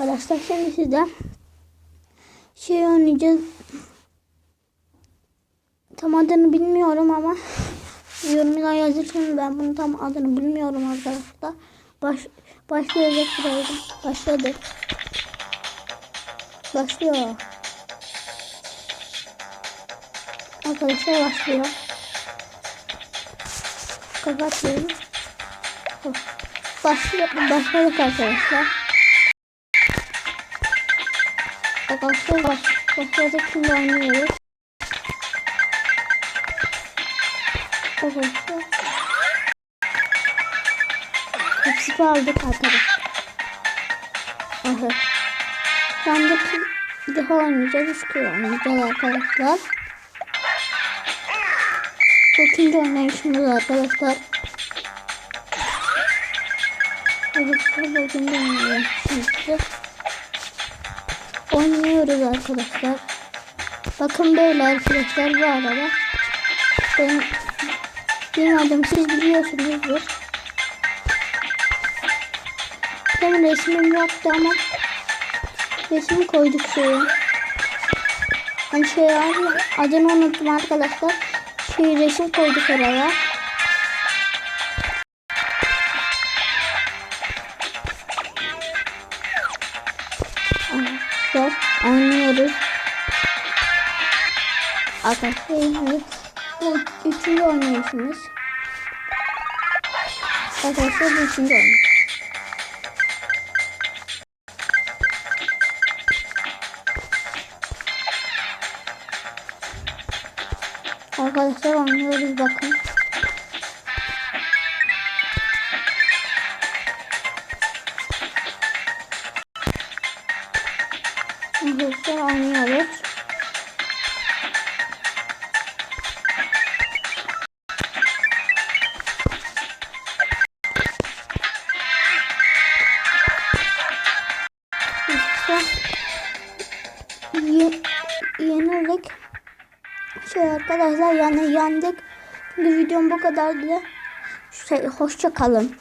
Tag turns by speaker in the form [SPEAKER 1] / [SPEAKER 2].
[SPEAKER 1] arkadaşlar. Şimdi size şey oynayacağız. Tam adını bilmiyorum ama yorumlara yazırsanız ben bunun tam adını bilmiyorum arkadaşlar. Baş, başlayacak birazdan. Başladı. Başlıyor. Arkadaşlar başlıyor. Kapatıyorum. Başlıyor. Başladık arkadaşlar. Arkadaşlar baş, başladık şimdi oynuyoruz. Arkadaşlar. Hepsi aldık arkadaşlar. Ben de bir daha oynayacağız. Üç kere oynayacağız arkadaşlar. Bu ikinci oynayışımız arkadaşlar. Evet, bu ikinci oynayışımız. Oynuyoruz arkadaşlar. Bakın böyle arkadaşlar bu arada. Benim adım siz biliyorsunuzdur. Benim resmim yoktu ama resmi koyduk şeye. Hani şey adını unuttum arkadaşlar. Şey resim koyduk oraya. Arkadaşlar oynuyoruz. Arkadaşlar bu üçüncü oynayışımız. Arkadaşlar bu üçüncü oynayış. Arkadaşlar oynuyoruz bakın. İşte ye, yenildik. Şey arkadaşlar yani yandık. Videom bu kadardı. Şey, hoşça kalın.